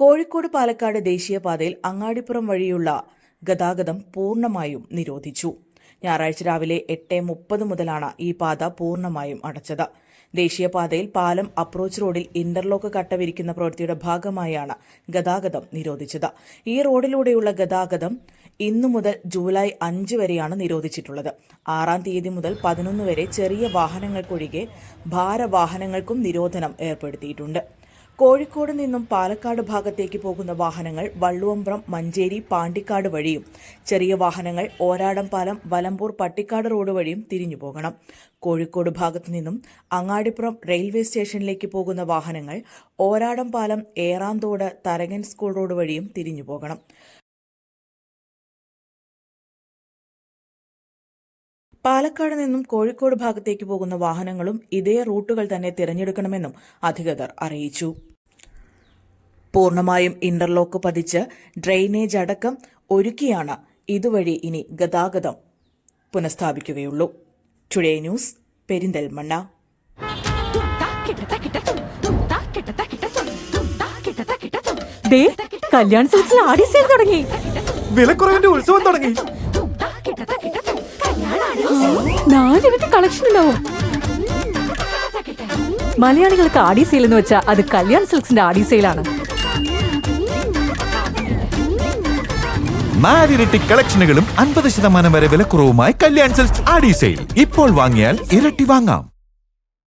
കോഴിക്കോട് പാലക്കാട് ദേശീയപാതയിൽ അങ്ങാടിപ്പുറം വഴിയുള്ള ഗതാഗതം പൂർണമായും നിരോധിച്ചു. ഞായറാഴ്ച രാവിലെ എട്ട് മുപ്പത് മുതലാണ് ഈ പാത പൂർണമായും അടച്ചത്. ദേശീയപാതയിൽ പാലം അപ്രോച്ച് റോഡിൽ ഇന്റർലോക്ക് കട്ട വിരിക്കുന്ന പ്രവൃത്തിയുടെ ഭാഗമായാണ് ഗതാഗതം നിരോധിച്ചത്. ഈ റോഡിലൂടെയുള്ള ഗതാഗതം ഇന്നു മുതൽ ജൂലൈ അഞ്ച് വരെയാണ് നിരോധിച്ചിട്ടുള്ളത്. ആറാം തീയതി മുതൽ പതിനൊന്ന് വരെ ചെറിയ വാഹനങ്ങൾക്കൊഴികെ ഭാരവാഹനങ്ങൾക്കും നിരോധനം ഏർപ്പെടുത്തിയിട്ടുണ്ട്. കോഴിക്കോട് നിന്നും പാലക്കാട് ഭാഗത്തേക്ക് പോകുന്ന വാഹനങ്ങൾ വള്ളുവമ്പ്രം മഞ്ചേരി പാണ്ടിക്കാട് വഴിയും ചെറിയ വാഹനങ്ങൾ ഓരാടം പാലം വലമ്പൂർ പട്ടിക്കാട് റോഡ് വഴിയും തിരിഞ്ഞു പോകണം. കോഴിക്കോട് ഭാഗത്തു നിന്നും അങ്ങാടിപ്പുറം റെയിൽവേ സ്റ്റേഷനിലേക്ക് പോകുന്ന വാഹനങ്ങൾ ഓരാടം പാലം ഏറാന്തോട് തരകൻ സ്കൂൾ റോഡ് വഴിയും തിരിഞ്ഞു പോകണം. പാലക്കാട് നിന്നും കോഴിക്കോട് ഭാഗത്തേക്ക് പോകുന്ന വാഹനങ്ങളും ഇതേ റൂട്ടുകൾ തന്നെ തിരഞ്ഞെടുക്കണമെന്നും അധികൃതർ അറിയിച്ചു. പൂർണമായും ഇന്റർലോക്ക് പതിച്ച് ഡ്രെയിനേജ് അടക്കം ഒരുക്കിയാണ് ഇതുവഴി ഇനി ഗതാഗതം പുനഃസ്ഥാപിക്കുകയുള്ളൂ. Today news Perinthalmanna. ദേ കല്യാൺ സിൽസിൽ ആടി സെയിൽ തുടങ്ങി. വിലക്കുറവിന്റെ ഉത്സവം തുടങ്ങി. നാലിരട്ടി കളക്ഷൻ ഉണ്ടാവും. മലയാളികൾക്ക് ആടി സെയിൽ എന്ന് വെച്ചാൽ അത് കല്യാൺ സിൽക്സിന്റെ ആടി സെയിലാണ് നാലിരട്ടി കളക്ഷനുകളും അൻപത് ശതമാനം വരെ വിലക്കുറവുമായി കല്യാൺ സിൽക്സ് ആടി സെയിൽ ഇപ്പോൾ വാങ്ങിയാൽ ഇരട്ടി വാങ്ങാം.